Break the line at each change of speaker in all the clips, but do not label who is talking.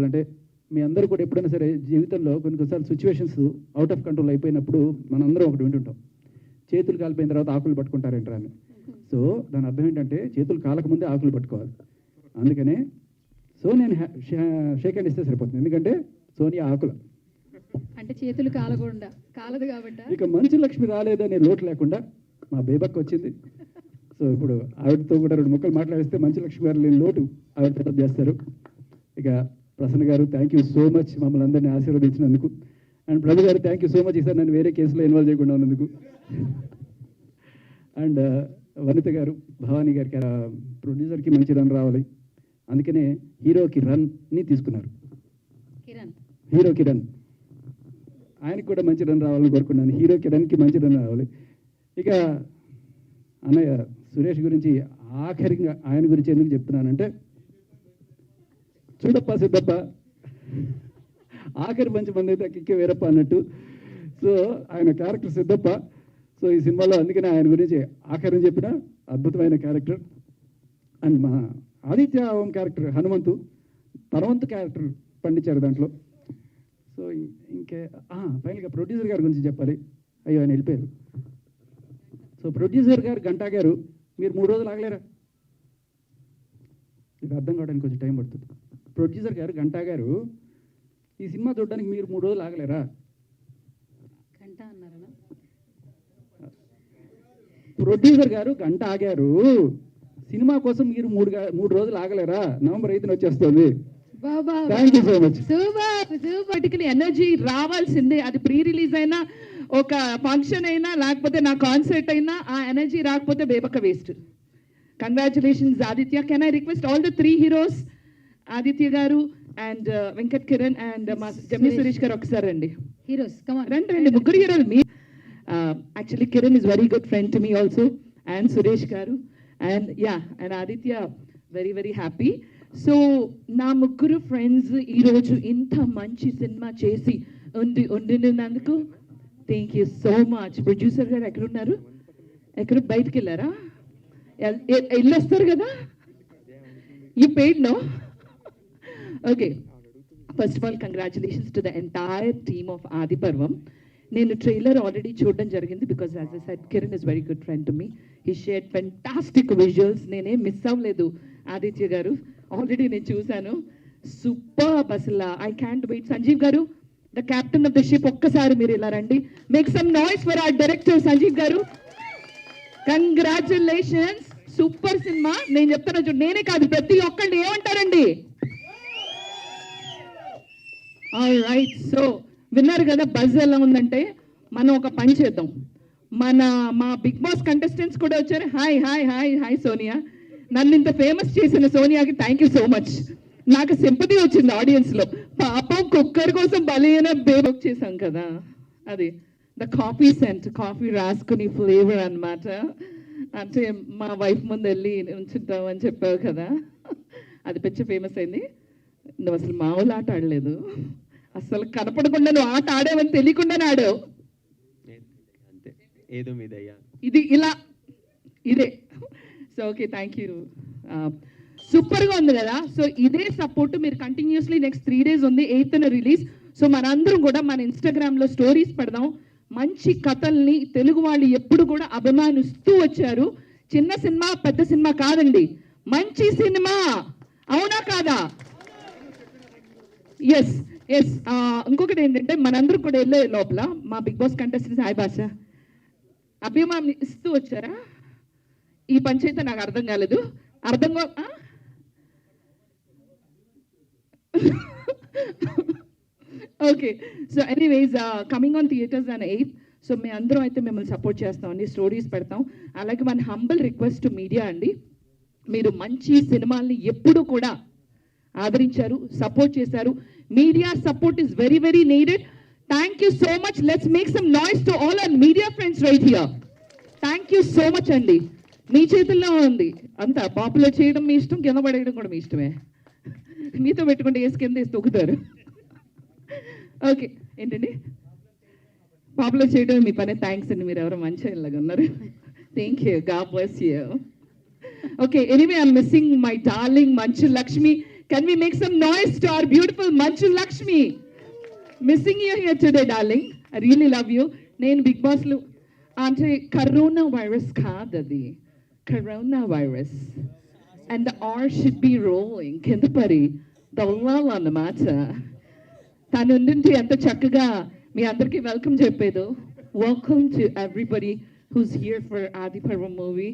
చెప్పాలంటే మీ అందరూ కూడా ఎప్పుడైనా సరే జీవితంలో కొన్ని కొన్నిసార్లు సిచ్యువేషన్స్ అవుట్ ఆఫ్ కంట్రోల్ అయిపోయినప్పుడు మనందరం ఒకటి వింటుంటాం. చేతులు కాలిపోయిన తర్వాత ఆకులు పట్టుకుంటారంటారా అని. సో దాని అర్థం ఏంటంటే చేతులు కాలకముందే ఆకులు పట్టుకోవాలి. అందుకనే సో నేను షేక్ హ్యాండ్ ఇస్తే సరిపోతుంది. ఎందుకంటే సోనియా ఆకుల.
అంటే చేతులు కాలకుండా కాలదు కాబట్టి.
ఇక మంచు లక్ష్మి రాలేదనే లోటు లేకుండా మా బేబక్ వచ్చింది. సో ఇప్పుడు ఆవిడతో కూడా రెండు ముక్కలు మాట్లాడిస్తే మంచు లక్ష్మి గారు లేని లోటు ఆవిడ చేస్తారు. ఇక Prasanna garu thank you so much మమ్మల్ని అందరినీ ఆశీర్వదించినందుకు. And Prabhu garu thank you so much ఈసారి నన్ను వేరే కేసులో ఇన్వాల్వ్ చేయకుండా ఉన్నందుకు. అండ్ వనిత గారు భవానీ గారికి ప్రొడ్యూసర్కి మంచి రన్ రావాలి. అందుకనే హీరోకి రన్ని తీసుకున్నారు.
కిరణ్.
హీరోకి రన్ ఆయనకి కూడా మంచి రన్ రావాలని కోరుకున్నాను. హీరోకి రన్కి మంచి రన్ రావాలి. ఇక అన్నయ్య సురేష్ గురించి ఆఖరిగా ఆయన గురించి ఎందుకు చెప్తున్నానంటే చూడప్ప సిద్ధప్ప. ఆఖరి మంచి మంది అయితే కిక్కే వేరప్ప అన్నట్టు. సో ఆయన క్యారెక్టర్ సిద్ధప్ప. సో ఈ సినిమాలో అందుకనే ఆయన గురించి ఆఖరిని చెప్పిన అద్భుతమైన క్యారెక్టర్. అండ్ మా ఆదిత్య ఓం క్యారెక్టర్ హనుమంతు తనవంతు క్యారెక్టర్ పండించారు దాంట్లో. సో ఇంకే ఫైనల్గా ప్రొడ్యూసర్ గారి గురించి చెప్పాలి. అయ్యో ఆయన వెళ్ళిపోయారు. సో ప్రొడ్యూసర్ గారు గంటా గారు మీరు మూడు రోజులు ఆగలేరా? ఇది అర్థం కావడానికి కొంచెం టైం పడుతుంది. ప్రొడ్యూసర్ గారు గంటా గారు ఈ సినిమా చూడడానికి మీరు మూడు రోజులు ఆగలేరా?
గంట
ప్రొడ్యూసర్ గారు గంట ఆగారు. సినిమా కోసం మీరు మూడు మూడు రోజులు ఆగలేరా? నవంబర్ ఐదున వచ్చేస్తుంది.
సూపర్ ఎనర్జీ రావాల్సిందే. అది ప్రీ రిలీజ్ అయినా ఒక ఫంక్షన్ అయినా లేకపోతే నా కాన్సర్ట్ అయినా ఆ ఎనర్జీ రాకపోతే బేబక్క waste congratulations Aditya can I request all the three heroes Aditya garu and Venkat Kiran and మా జమ్మి సురేష్ గారు ఒకసారి రండి.
హీరోస్
రండి రండి. ముగ్గురు హీరోలు మీ actually Kiran is very good friend to me also and Suresh garu and ya and Aditya very very happy so నా ముగ్గురు ఫ్రెండ్స్ ఈరోజు ఇంత మంచి సినిమా చేసి ఉండి ఉండినందుకు thank you so much producer garu ఎక్కడున్నారు? ఎక్కడ బయటికి వెళ్ళారా? ఎల్- వస్తారు కదా? You paid no okay first of all congratulations to the entire team of Adi Parvam నేను ట్రైలర్ ఆల్రెడీ చూడడం జరిగింది because as a set Kiran is very good friend to me he share fantastic visuals నేనే miss అవ్వలేదు ఆదిత్య గారు. Already నేను చూశాను. Super అసలు. I can't wait Sanjeev garu the captain of the ship ఒక్కసారి మీరు ఇలా రండి. Make some noise for our director Sanjeev garu. Congratulations super cinema. నేను చెప్తాను చూడు నేనే కాదు ప్రతి ఒక్కళ్ళు ఏమంటారండి? రైట్ సో విన్నారు కదా బజ్ ఎలా ఉందంటే మనం ఒక పని చేద్దాం. మన మా బిగ్ బాస్ కంటెస్టెంట్స్ కూడా వచ్చారు. Hi hi hi hi Sonia నన్ను ఇంత ఫేమస్ చేసిన సోనియాకి థ్యాంక్ యూ సో మచ్ నాకు సింపతి వచ్చింది ఆడియన్స్లో పాపం కుక్కర్ కోసం బలైన బేబక్ చేశాం కదా. అది ద కాఫీ సెంట్ కాఫీ రాసుకుని ఫ్లేవర్ అన్నమాట. అంటే మా వైఫ్ ముందు వెళ్ళి ఉంచుతాం అని చెప్పావు కదా. అది పెద్ద ఫేమస్ అయింది. నువ్వు అసలు మామూలు ఆట ఆడలేదు. అసలు కనపడకుండా నువ్వు ఆట ఆడావని తెలియకుండానే ఆడావు.
అంతే ఏదో
ఇది ఇలా ఇదే. సో ఓకే థ్యాంక్ యూ సూపర్గా ఉంది కదా. సో ఇదే సపోర్ట్ మీరు కంటిన్యూస్లీ నెక్స్ట్ త్రీ డేస్ ఉంది ఎయిత్ రిలీజ్ సో మనందరం కూడా మన ఇన్స్టాగ్రామ్లో స్టోరీస్ పెడదాం. మంచి కథల్ని తెలుగు వాళ్ళు ఎప్పుడు కూడా అభిమానిస్తూ వచ్చారు. చిన్న సినిమా పెద్ద సినిమా కాదండి. మంచి సినిమా. అవునా కాదా? ఎస్ ఎస్ ఇంకొకటి ఏంటంటే మనందరూ కూడా వెళ్ళే లోపల మా బిగ్ బాస్ కంటెస్టెంట్ సాయి భాష అభిమానం ఇస్తూ వచ్చారా? ఈ పంచాయతీ నాకు అర్థం కాలేదు. అర్థం okay so anyways coming on theatres and eighth so మీ అందరం అయితే మిమ్మల్ని సపోర్ట్ చేస్తాం అండి స్టోరీస్ పెడతాం. అలాగే మన హంబల్ రిక్వెస్ట్ మీడియా అండి. మీరు మంచి సినిమాల్ని ఎప్పుడు కూడా ఆదరించారు సపోర్ట్ చేశారు. Media support is very very needed thank you so much let's make some noise to all our media friends right here thank you so much అండి. మీ చేతుల్లో ఉంది. అంతా పాపులర్ చేయడం మీ ఇష్టం కింద పడేయడం కూడా మీ ఇష్టమే. మీతో పెట్టుకుంటే వేసి కింద వేసి తొక్కుతారు? ఓకే. ఏంటండి? పాపులర్ చేయడం మీ పనే. థ్యాంక్స్ అండి. మీరు ఎవరో మంచి ఇలాగా ఉన్నారు. Thank you God bless you okay anyway I'm missing my darling Manchu Lakshmi can we make some noise to our beautiful Manchu Lakshmi missing you here today darling I really love you నేను big బాస్లో అంటే corona virus కాదు అది corona virus and the R should be rolling కింద పరి దొల్లాలన్నమాట. తను నుంచి ఎంత చక్కగా మీ అందరికీ welcome చెప్పేదో. Welcome to everybody who's here for Adi Parva movie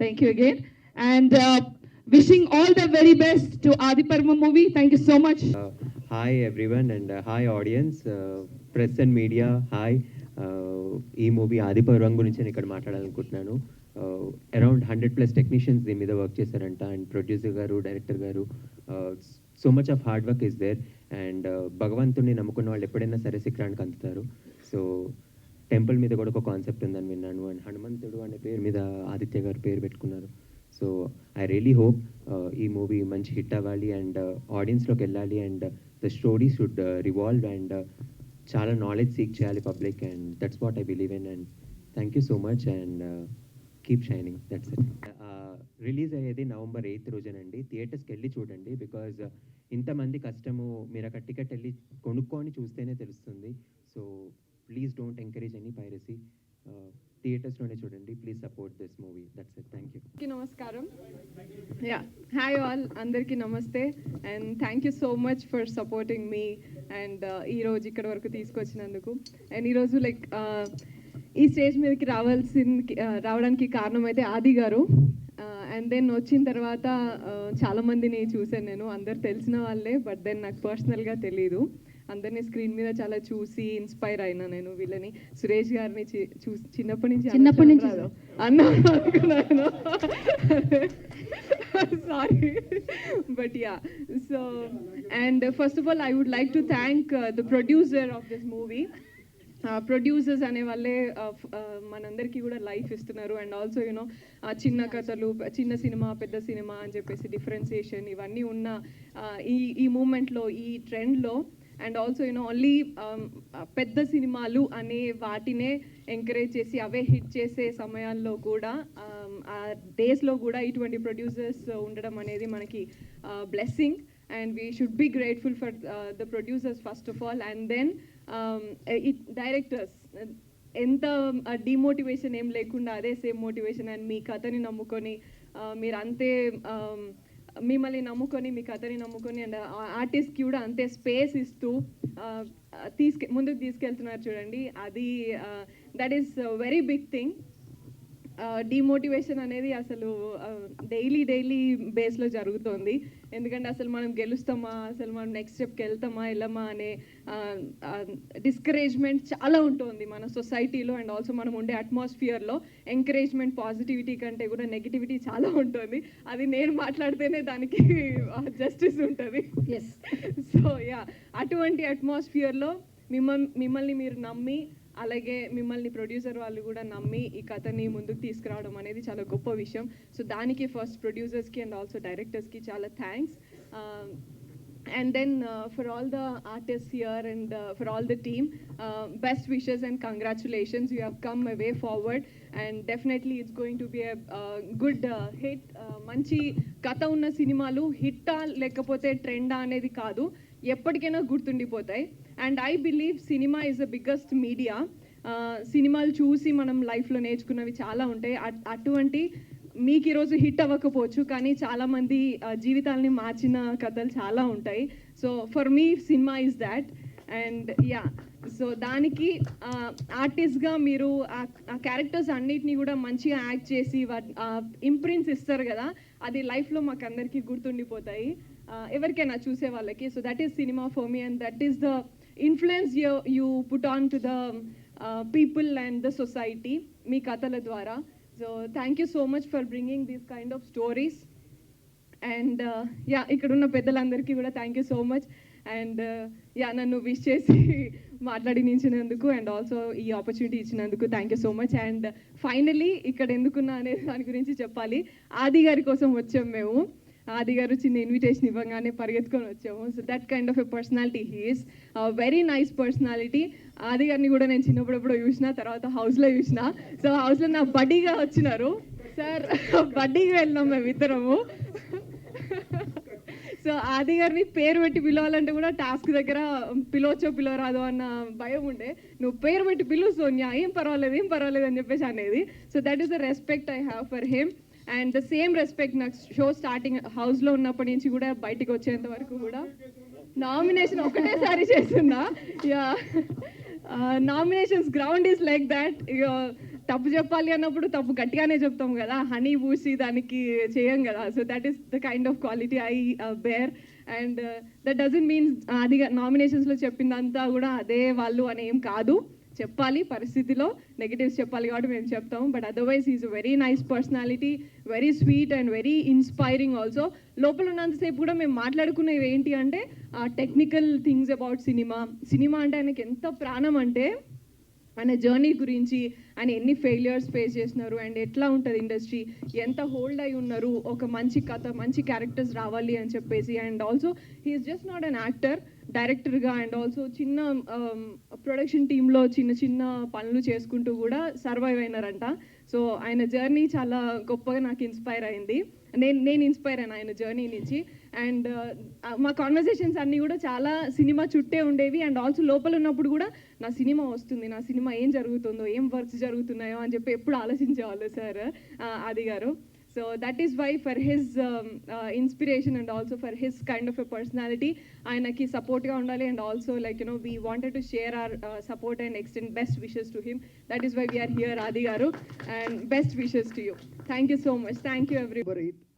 thank you again and wishing all the very best to Aadi Parva movie thank you so much
hi everyone and hi audience press and media hi ఈ movie ఆది పర్వం గురించి నేను ఇక్కడ మాట్లాడాలనుకుంటున్నాను. Around hundred plus technicians దీని మీద work చేశారంట. And producer garu director garu uh, so much of hard work is there and భగవంతుడిని నమ్ముకున్న వాళ్ళు ఎప్పుడైనా సరే శిఖరానికి అందుతారు. సో టెంపుల్ మీద కూడా ఒక కాన్సెప్ట్ ఉందని విన్నాను అండ్ హనుమంతుడు అనే పేరు మీద ఆదిత్య గారు పేరు పెట్టుకున్నారు. సో ఐ రియలీ హోప్ ఈ మూవీ మంచి హిట్ అవ్వాలి అండ్ ఆడియన్స్లోకి uh, వెళ్ళాలి and the story should revolve and చాలా నాలెడ్జ్ సీక్ చేయాలి public and that's what I believe in and thank you so much and keep shining that's it release అయ్యేది November eighth రోజునండి. థియేటర్స్కి వెళ్ళి చూడండి. బికాజ్ ఇంతమంది కష్టము మీరు అక్కడ టికెట్ వెళ్ళి కొనుక్కొని చూస్తేనే తెలుస్తుంది. So please don't encourage any piracy. థియేటర్స్లోనే చూడండి. Please support this movie. That's it. Thank you.
నమస్కారం. Yeah hi all. అందరికీ నమస్తే. And thank you so much for supporting me and ఈరోజు ఇక్కడ వరకు తీసుకొచ్చినందుకు. అండ్ ఈరోజు లైక్ ఈ స్టేజ్ మీదకి రావాల్సింది రావడానికి కారణం అయితే ఆది గారు. అండ్ దెన్ వచ్చిన తర్వాత చాలా మందిని చూశాను నేను. అందరు తెలిసిన వాళ్ళే బట్ దెన్ నాకు పర్సనల్గా తెలియదు అందరినీ స్క్రీన్ మీద చాలా చూసి ఇన్స్పైర్ అయినా నేను వీళ్ళని. సురేష్ గారిని చూసి చిన్నప్పటి నుంచి
చిన్నప్పటి నుంచి
అనుకున్నాను. Sorry but ya so and first of all I would like to thank the producer of this movie producers అనే వాళ్ళే మనందరికీ కూడా లైఫ్ ఇస్తున్నారు. అండ్ ఆల్సో యూనో చిన్న కథలు చిన్న సినిమా పెద్ద సినిమా అని చెప్పేసి డిఫరెన్సియేషన్ ఇవన్నీ ఉన్న ఈ ఈ మూమెంట్లో ఈ ట్రెండ్లో అండ్ ఆల్సో యూనో ఓన్లీ పెద్ద సినిమాలు అనే వాటినే ఎంకరేజ్ చేసి అవే హిట్ చేసే సమయాల్లో కూడా um, ఆ డేస్లో కూడా ఇటువంటి ప్రొడ్యూసర్స్ ఉండడం అనేది మనకి blessing and we should be grateful for the producers first of all and then Um, eh, directors eh, ఎంత డిమోటివేషన్ ఏం లేకుండా అదే సేమ్ మోటివేషన్ అండ్ మీ కథని నమ్ముకొని మీరు అంతే um, మిమ్మల్ని నమ్ముకొని మీ కథని నమ్ముకొని అండ్ ఆర్టిస్ట్కి కూడా అంతే స్పేస్ ఇస్తూ తీసుకె ముందుకు తీసుకెళ్తున్నారు చూడండి. అది that is very big thing demotivation అనేది అసలు డైలీ డైలీ బేస్లో జరుగుతోంది. ఎందుకంటే అసలు మనం గెలుస్తామా? అసలు మనం నెక్స్ట్ స్టెప్కి వెళ్తామా? వెళ్ళమా? అనే డిస్కరేజ్మెంట్ చాలా ఉంటుంది మన సొసైటీలో అండ్ ఆల్సో మనం ఉండే అట్మాస్ఫియర్లో ఎంకరేజ్మెంట్ పాజిటివిటీ కంటే కూడా నెగిటివిటీ చాలా ఉంటుంది. అది నేను మాట్లాడితేనే దానికి జస్టిస్ ఉంటుంది.
ఎస్
సో యా అటువంటి అట్మాస్ఫియర్లో మిమ్మల్ని మిమ్మల్ని మీరు నమ్మి అలాగే మిమ్మల్ని ప్రొడ్యూసర్ వాళ్ళు కూడా నమ్మి ఈ కథని ముందుకు తీసుకురావడం అనేది చాలా గొప్ప విషయం. సో దానికి ఫస్ట్ ప్రొడ్యూసర్స్కి అండ్ ఆల్సో డైరెక్టర్స్కి చాలా thanks and then for all the artist here and for all the team best wishes and congratulations you have come way forward and definitely it's going to be a good hit మంచి కథ ఉన్న సినిమాలు హిట్టా లేకపోతే ట్రెండా అనేది కాదు. ఎప్పటికైనా గుర్తుండిపోతాయి. And I believe cinema is the biggest media సినిమాలు చూసి మనం లైఫ్లో నేర్చుకున్నవి చాలా ఉంటాయి. అట్- అటువంటి మీకు ఈరోజు హిట్ అవ్వకపోవచ్చు కానీ చాలామంది uh, జీవితాలని మార్చిన కథలు చాలా ఉంటాయి. So for me cinema is that and ya so దానికి uh, ఆర్టిస్ట్గా మీరు ఆ- క్యారెక్టర్స్ అన్నిటిని కూడా మంచిగా యాక్ట్ చేసి ఇంప్రింట్స్ ఇస్తారు కదా అది లైఫ్లో మాకు అందరికీ గుర్తుండిపోతాయి. Uh, ఎవరికైనా చూసే వాళ్ళకి so that is cinema for me and that is the influence you you put on to the people and the society మీ కథల ద్వారా. So thank you so much for bringing these kind of stories and ya ఇక్కడ ఉన్న పెద్దలందరికీ కూడా thank you so much and ya నన్ను wish చేసి మాట్లాడినించినందుకు and also ఈ opportunity ఇచ్చినందుకు thank you so much and finally ఇక్కడ ఎందుకున్నా అనే దాని గురించి చెప్పాలి. ఆది గారి కోసం వచ్చాం మేము. ఆది గారు చిన్న ఇన్విటేషన్ ఇవ్వగానే పరిగెత్తుకొని వచ్చాము. So that kind of a personality he's very nice personality Adi గారిని కూడా నేను చిన్నప్పుడప్పుడు చూసిన తర్వాత హౌస్లో చూసిన. సో హౌస్లో నా బడ్డీగా వచ్చినారు. సార్ బడ్డీకి వెళ్ళినాం మేము ఇద్దరము సో ఆది గారిని పేరు పెట్టి పిలవాలంటే కూడా టాస్క్ దగ్గర పిలవచ్చో పిలవరాదు అన్న భయం ఉండే. నువ్వు పేరు పెట్టి పిలువు సోనియా. ఏం పర్వాలేదు ఏం పర్వాలేదు అని చెప్పేసి అనేది. So that is the respect I have for him and the same respect నాకు షో స్టార్టింగ్ హౌస్లో ఉన్నప్పటి నుంచి కూడా బయటికి వచ్చేంత వరకు కూడా నామినేషన్ ఒకటేసారి చేస్తున్నా. Ya nominations ground is like that తప్పు చెప్పాలి అన్నప్పుడు తప్పు గట్టిగానే చెప్తాం కదా. హనీ పూసి దానికి చేయం కదా. So that is the kind of quality I bear and that doesn't means అది నామినేషన్స్లో చెప్పిందంతా కూడా అదే వాళ్ళు అని ఏం కాదు. చెప్పాలి పరిస్థితిలో నెగిటివ్స్ చెప్పాలి కాబట్టి మేము చెప్తాము. But otherwise is very nice personality very sweet and very inspiring also లోపల ఉన్నంతసేపు కూడా మేము మాట్లాడుకునేవి ఏంటి అంటే technical things about cinema cinema అంటే ఆయనకి ఎంత ప్రాణం అంటే ఆయన జర్నీ గురించి ఆయన ఎన్ని ఫెయిలియర్స్ ఫేస్ చేసినారు అండ్ ఎట్లా ఉంటుంది ఇండస్ట్రీ ఎంత హోల్డ్ అయి ఉన్నారు ఒక మంచి కథ మంచి క్యారెక్టర్స్ రావాలి అని చెప్పేసి. And also he's just not an actor డైరెక్టర్గా అండ్ ఆల్సో చిన్న ప్రొడక్షన్ టీంలో చిన్న చిన్న పనులు చేసుకుంటూ కూడా సర్వైవ్ అయినారంట. సో ఆయన జర్నీ చాలా గొప్పగా నాకు ఇన్స్పైర్ అయింది. నేను నేను ఇన్స్పైర్ అయినా ఆయన జర్నీ నుంచి. అండ్ మా కాన్వర్సేషన్స్ అన్నీ కూడా చాలా సినిమా చుట్టే ఉండేవి. అండ్ ఆల్సో లోపల ఉన్నప్పుడు కూడా నా సినిమా వస్తుంది. నా సినిమా ఏం జరుగుతుందో ఏం వర్క్స్ జరుగుతున్నాయో అని చెప్పి ఎప్పుడు ఆలోచించేవాళ్ళు sir Adi garu. So that is why for his inspiration and also for his kind of a personality ఆయనకి సపోర్ట్గా ఉండాలి and also like you know we wanted to share our support and extend best wishes to him that is why we're here Adi garu and best wishes to you thank you so much thank you every